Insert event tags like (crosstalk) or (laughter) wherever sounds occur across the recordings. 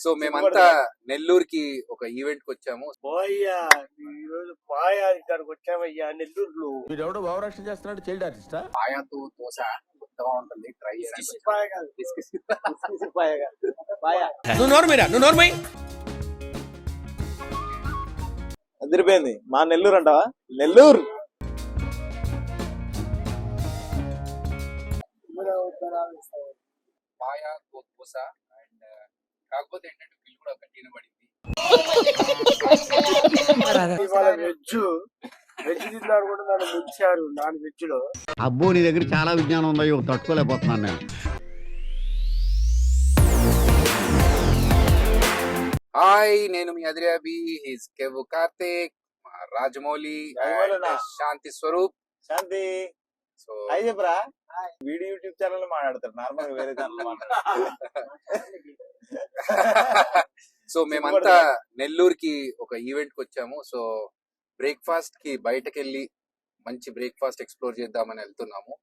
So మేమంతా నెల్లూరుకి ఒక ఈవెంట్కి వచ్చాము. పోయ్యా ఈ రోజు పాయా ఇక్కడికి వచ్చామయ్యా నెల్లూరులో. వీడెవడో భావరక్షణ చేస్తున్నాడు చైల్డ్ ఆర్టిస్టా? పాయాతో దోశ కొత్తగా ఉంటుంది ట్రై కిసి పాయ కాదు. చేయడానికి కిసి పాయ కాదు. పాయా. నువ్వు నోర్మీరా నువ్వు నోర్మై అదిరిపోయింది. మా నెల్లూరు అంటావా? నెల్లూరు! పాయాతో దోశ కాకపోతే ఏంటంటే బిల్ కూడా కట్టిన పడింది. ఇవాళ వెజ్ వెజ్ తిన్నారు కూడా నన్ను ముంచారు నాన్ వెజ్లో అబ్బో నీ దగ్గర చాలా విజ్ఞానం ఉందయ్యో తట్టుకోలేకపోతున్నాను నేను. హాయ్ నేను మీ అదిరాబి హిస్ కేవు కార్తిక్ మా రాజమౌళి శాంతి స్వరూప్. శాంతి. సో హాయ్ చెప్పరా? వీడియో యూట్యూబ్ ఛానల్ మాట్లాడతారు నార్మల్ వేరే ఛానల్ మాట్లాడతారు. (laughs) సో మేమంతా నెల్లూరుకి ఒక ఈవెంట్కి వచ్చాము. సో బ్రేక్ఫాస్ట్కి బయటకు వెళ్ళి మంచి బ్రేక్ఫాస్ట్ ఎక్స్ప్లోర్ చేద్దామని వెళ్తున్నాము.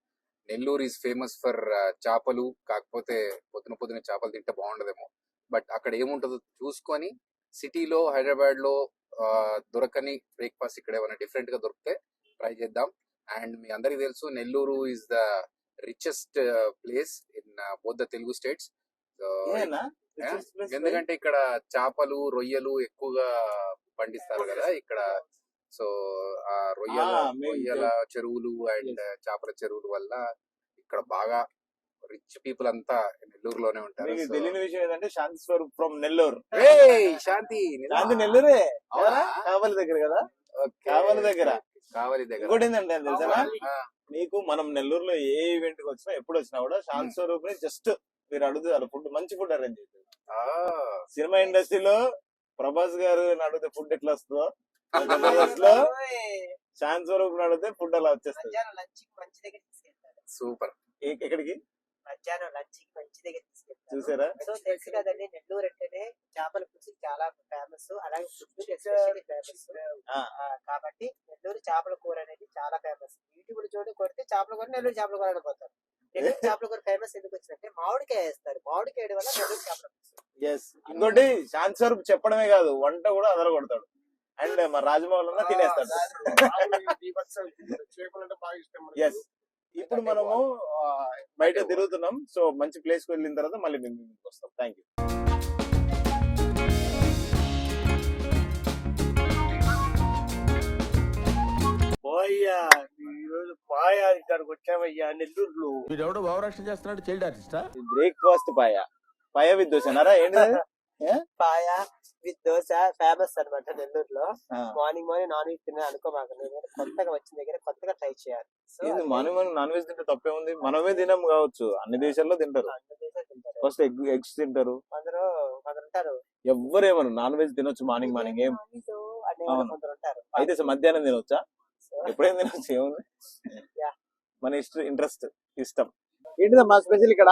నెల్లూరు ఈజ్ ఫేమస్ ఫర్ చేపలు. కాకపోతే పొద్దున పొద్దున చేపలు తింటే బాగుండదేమో. బట్ అక్కడ ఏముంటుందో చూసుకొని సిటీలో హైదరాబాద్లో దొరకని బ్రేక్ఫాస్ట్ ఇక్కడ ఏమైనా డిఫరెంట్గా దొరికితే ట్రై చేద్దాం. అండ్ మీ అందరికీ తెలుసు Nellore is the richest place in both the Telugu states. ఎందుకంటే ఇక్కడ చేపలు రొయ్యలు ఎక్కువగా పండిస్తారు కదా ఇక్కడ. సో ఆ రొయ్యల Ah, రొయ్యల చెరువులు అండ్ చేపల చెరువుల వల్ల ఇక్కడ బాగా రిచ్ పీపుల్ అంతా నెల్లూరులోనే ఉంటారు. మీకు తెలియని విషయం ఏంటంటే శాంతి స్వరూప్ ఫ్రమ్ నెల్లూరు. శాంతి? శాంతి నెల్లూరే? అవునా? కావలి దగ్గర కదా. కావలి దగ్గర. కావలి దగ్గర. ఇంకోటి ఏంటంటే తెలుసా? మీకు మనం నెల్లూరులో ఏ ఈవెంట్కి వచ్చినా ఎప్పుడు వచ్చినా కూడా శాంతి స్వరూప్ని జస్ట్ మీరు అడుగుతారు ఫుడ్ మంచి ఫుడ్ అరేంజ్ చేస్తారు సినిమా ఇండస్ట్రీలో ప్రభాస్ గారు అడిగితే ఫుడ్ ఎట్లా వస్తుందో (laughs) జబర్దస్త్లో శాంతి స్వరూప్ అడిగితే ఫుడ్ అలా వచ్చేస్తుంది? మధ్యాహ్నం లంచ్కి మంచి దగ్గర తీసుకెళ్తారు. సూపర్. ఎక్కడికి? మధ్యాహ్నం లంచ్కి మంచి దగ్గర చూసారా? సో తెలుసు కదండి నెల్లూరు అంటేనే చేపల పులుసు చాలా ఫేమస్ అలాగే ఫుడ్ ఫేమస్ ఆ. కాబట్టి నెల్లూరు చేపల కూర అనేది చాలా ఫేమస్ యూట్యూబ్ చూడ కొడితే చేపల కూర నెల్లూరు చేపల కూర అని పోతారు నెల్లూరు చేపల కూర ఫేమస్ ఎందుకు వచ్చిందంటే మామిడికాయ వేస్తారు. మామిడికాయ వల్ల నెల్లూరు చేపల ఎస్ ఇంకోటి శాంతి స్వరూప్ చెప్పడమే కాదు వంట కూడా అదర కొడతాడు అండ్ మా రాజమౌళి అన్న తినేస్తాడు. చేపలంటే బాగా ఇష్టం మనకు. ఎస్ ఇప్పుడు మనము బయట తిరుగుతున్నాం. సో మంచి ప్లేస్కి వెళ్ళిన తర్వాత మళ్ళీ మేము ముందుకు వస్తాం. థ్యాంక్ యూ పోయ్యా ఈ రోజు పాయా ఇక్కడికి వచ్చామయ్యా నెల్లూరులో. వీడెవడో భావరక్షణ చేస్తున్నాడు చైల్డ్ ఆర్టిస్టా? బ్రేక్ఫాస్ట్ పాయ. పాయ విత్ దోశ అన్నారా ఏంటి? పాయ విత్ దోశ ఫేమస్ అన్నమాట నెల్లూరులో. మార్నింగ్ మార్నింగ్ నాన్ వెజ్ తిన్నా అనుకోమాక. కొత్తగా వచ్చిన దగ్గర కొత్తగా ట్రై చేయాలి. సో ఏంది మనం మనం నాన్ వెజ్ తింటే తప్పే ఉంది? మనమే తినం కావచ్చు. అన్ని దేశాల్లో తింటారు. అన్ని దేశాలు తింటారు. ఫస్ట్ ఎగ్ ఎగ్స్ తింటారు. కొందరు కొందరు ఉంటారు. నాన్ వెజ్ తినొచ్చు మార్నింగ్ మార్నింగ్ ఏం? అయితే మధ్యాహ్నం తినొచ్చా? ఎప్పుడేం తినొచ్చు ఏముంది. మన ఇష్ట ఇంట్రెస్ట్ ఇష్టం. ఏంటిదమ్మా స్పెషల్ ఇక్కడ?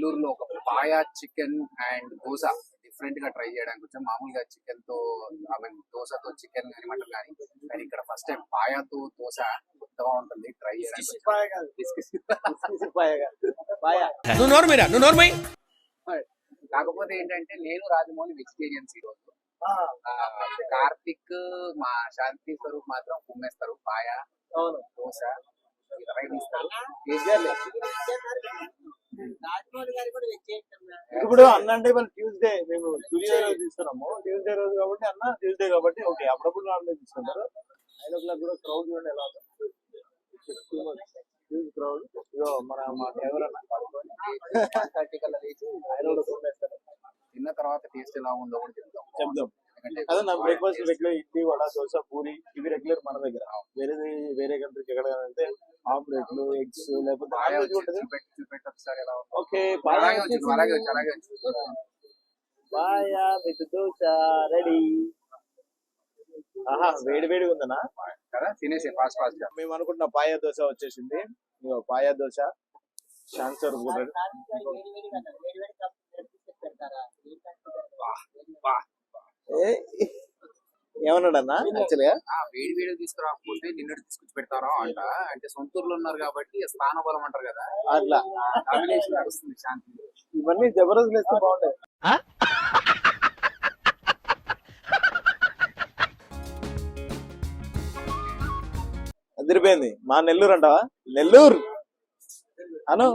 నెల్లూరులో ఒక పాయా చికెన్ అండ్ దోశ డిఫరెంట్గా ట్రై చేయడానికి వచ్చాం. మామూలుగా చికెన్తో ఐ మీన్ దోశతో చికెన్ కానీ మటన్ కానీ కానీ ఇక్కడ ఫస్ట్ టైం పాయాతో దోశ కొత్తగా ఉంటుంది. ట్రై చేయడానికి కాకపోతే ఏంటంటే నేను రాజమౌళి వెజిటేరియన్స్ ఈ రోజు. కార్తిక్ మా శాంతి స్వరూప్ మాత్రం కుమ్మేస్తారు. పాయ అవును. దోశ ఇప్పుడు అన్న అంటే మన ట్యూస్డే మేము ట్యూస్డే రోజు తీసుకున్నాము ట్యూస్డే రోజు కాబట్టి అన్న ట్యూస్డే కాబట్టి ఓకే అప్పుడప్పుడు నాన్ వెజ్ తీసుకుంటారు నైన్ ఓ క్లాక్ కూడా క్రౌడ్ చూడండి ఎలా క్రౌడ్ ఇగో మన మా డ్రైవర్ అన్న పడుకొని థర్టీ కల్లా వేసి తిన్న తర్వాత టేస్ట్ ఎలా ఉందో కూడా చెప్తాం చెప్దాం. అదే నా బ్రేక్ఫాస్ట్ రెగ్యులర్ ఇడ్లీ వడ దోశ పూరి ఇవి రెగ్యులర్ మన దగ్గర. వేరేది వేరే కంట్రీకి ఎక్కడ అంటే ఆమ్లెట్లు ఎగ్స్ లేకపోతే. Okay paya with dosa ready. ఆహా వేడి వేడిగా ఉందనా కదా తినేసి ఫాస్ట్ ఫాస్ట్గా. మేము అనుకుంటున్న పాయా దోశ వచ్చేసింది. పాయా దోశ. షాన్సర్ వేడి ఏమన్నాడన్నా? యాక్చువల్గా ఆ, వేడి వేడి తీసుకురాకపోతే నిన్నటి తీసుకొచ్చి పెడతారా అంట. అంటే సొంత ఊర్లో ఉన్నారు కాబట్టి స్థాన బలం అంటారు కదా. అట్లా. డామినేషన్ నడుస్తుంది శాంతి. ఇవన్నీ జబర్దస్త్ వేస్తే బాగుండేది. అదిరిపోయింది. మా నెల్లూరు అంటావా? నెల్లూరు? అను?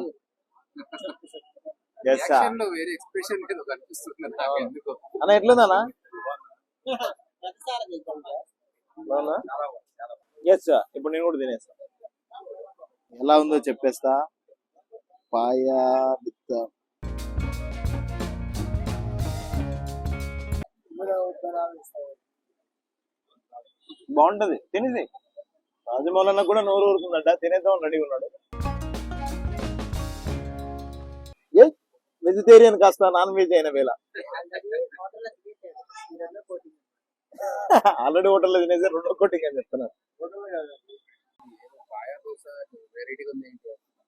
అన్న చేద్దాం. ఎస్ ఇప్పుడు నేను కూడా తినేస్తా. ఎలా ఉందో చెప్పేస్తా. పాయా విత్ బాగుంటది. తినేసి రాజమౌళన్న కూడా నోరు ఊరుకుందంట. తినేద్దాం రెడీ ఉన్నాడు. ఏ? వెజిటేరియన్ కాస్త నాన్ వెజ్ అయిన వేళ ఆల్రెడీ హోటల్లో తినేసి రెండో కోటింగ్ అని చెప్తున్నారు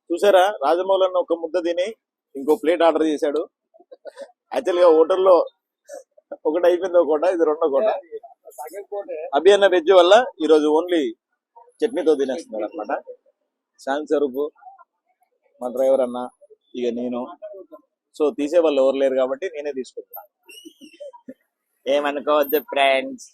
చూసారా? రాజమౌళి అన్న చూసారా ఒక ముద్ద తిని ఇంకో ప్లేట్ ఆర్డర్ చేశాడు. యాక్చువల్గా హోటల్లో ఒకటి అయిపోయింది ఒక కోట ఇది రెండో కోట. అభి అన్న వెజ్ వల్ల ఈ రోజు ఓన్లీ చట్నీతో తినేస్తున్నాడు అనమాట శాన్ సరుపు మా డ్రైవర్ అన్న ఇక నేను. సో తీసే వాళ్ళు ఎవరు లేరు కాబట్టి నేనే Hey, my God, friends.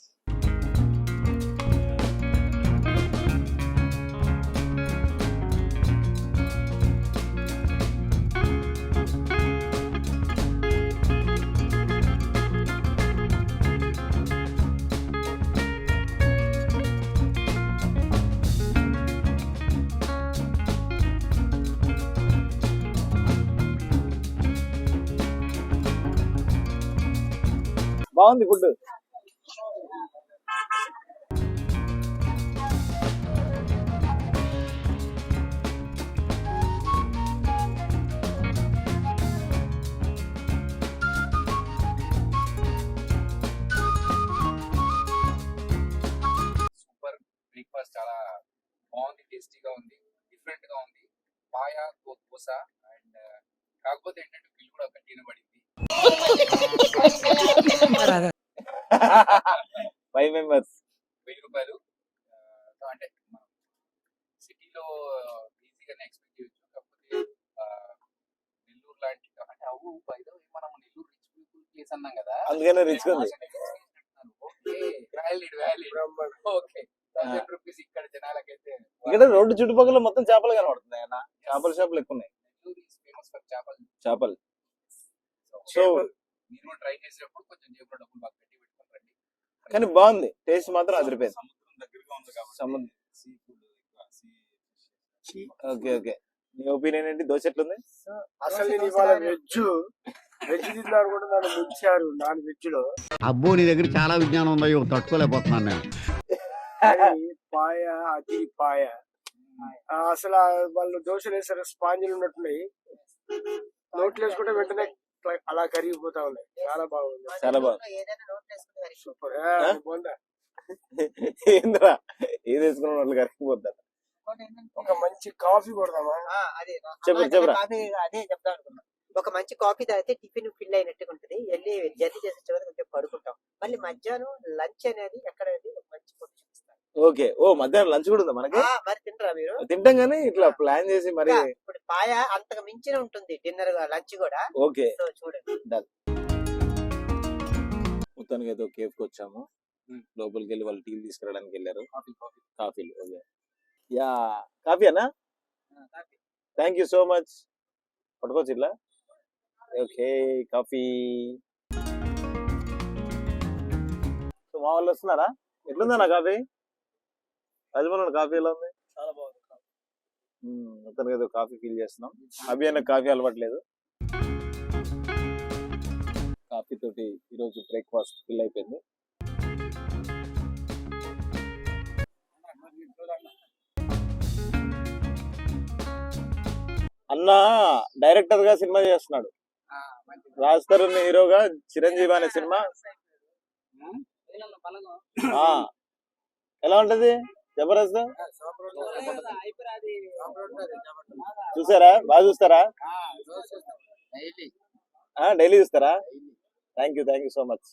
బాగుంది ఫుడ్. సూపర్ బ్రేక్ఫాస్ట్ చాలా బాగుంది టేస్టీగా ఉంది డిఫరెంట్గా ఉంది. పాయా దో- అండ్ కాకపోతే ఏంటంటే బిల్ కూడా కట్టిన పడింది ఫైవ్ మెంబర్స్ వెయ్యి రూపాయలు అంటే సిటీలో ఈజీగానే ఎక్స్పెక్ట్ చేయొచ్చు. కాకపోతే నెల్లూరు లాంటి అంటే అవు పైదో మనం నెల్లూరు రిచ్ పీపుల్ ప్లేస్ అన్నాం కదా. అందుకనే రిచ్ ఇక్కడ జనాలకైతే ఇక్కడ రోడ్డు చుట్టుపక్కల మొత్తం చేపలు కనబడుతున్నాయి అన్న. చేపల షాపులు ఎక్కువ ఉన్నాయి. చేపలు. చేపలు. సో మీరు కూడా ట్రై చేసినప్పుడు కొంచెం జేబులో డబ్బులు బాగా పెట్టి పెట్టుకొని రండి. కానీ బాగుంది. టేస్ట్ మాత్రం అదిరిపోయింది. సముద్రం దగ్గరగా ఉంది కాబట్టి సముద్రం సీ ఫుడ్ ఓకే ఓకే. నీ ఒపీనియన్ ఏంటి? దోశ ఎట్లుంది? అసలు నేను ఇవాళ వెజ్ వెజ్ తిన్నారు కూడా నన్ను ముంచారు నాన్ వెజ్లో అబ్బో నీ దగ్గర చాలా విజ్ఞానం ఉందయ్యో తట్టుకోలేకపోతున్నాను నేను. పాయ అది పాయ. అసలు వాళ్ళు దోశలు వేసారు స్పాంజీలు ఉన్నట్టున్నాయి. నోట్లు వేసుకుంటే వెంటనే ఇట్లా అలా కరిగిపోతా ఉన్నాయి చాలా బాగుంది. చాలా బాగుంది. సూపర్. ఏంద్రా? ఏది వేసుకున్న వాళ్ళు కరిగిపోతారు ఒక మంచి కాఫీ కొడదామా? ఆ, అదే. నా- చెప్పు, అన్న చెప్పురా. కాఫీ అదే చెప్దాం అనుకున్నా. ఒక మంచి కాఫీ తాగితే టిఫిన్ ఫిల్ అయినట్టుగా ఉంటుంది. వెళ్ళి జర్నీ చేసే చివరికి కొంచెం పడుకుంటాం. మళ్ళీ మధ్యాహ్నం లంచ్ అనేది ఎక్కడ మంచి ఫుడ్ ఓకే. ఓ మధ్యాహ్నం లంచ్ కూడా ఉందా మనకి? ఆ, మరి తింటారా మీరు? తింటాం కానీ ఇట్లా ప్లాన్ చేసి మరి పాయ అంతకు మించిన ఉంటుంది డిన్నర్ లంచ్ కూడా. ఓకే. సో చూడండి. మొత్తానికి అయితే కేఫ్కి వచ్చాము. లోపలికి వెళ్ళి వాళ్ళు టీలు తీసుకురావడానికి వెళ్ళారు. Coffee coffee. కాఫీలు ఓకే. యా కాఫీ అన్నా? Coffee. Thank you so much. పట్టుకోవచ్చు ఇట్లా ఓకే కాఫీ. సో మా వాళ్ళు వస్తున్నారా? ఎట్లుందన్నా కాఫీ? రాజమౌళి కాఫీ ఎలా ఉంది? చాలా బాగుంది. అతనికి ఏదో కాఫీ ఫీల్ చేస్తున్నాం. అవి అన్న కాఫీ అలవట్లేదు. కాఫీ తోటి ఈరోజు బ్రేక్ఫాస్ట్ ఫిల్ అయిపోయింది. అన్న డైరెక్టర్గా సినిమా చేస్తున్నాడు. రాజ్ తరుణ్ హీరోగా చిరంజీవి అనే సినిమా. ఎలా ఉంటది? జబర్దస్త్? చూసారా? బాగా చూస్తారా? డైలీ. చూస్తారా? Thank you thank you so much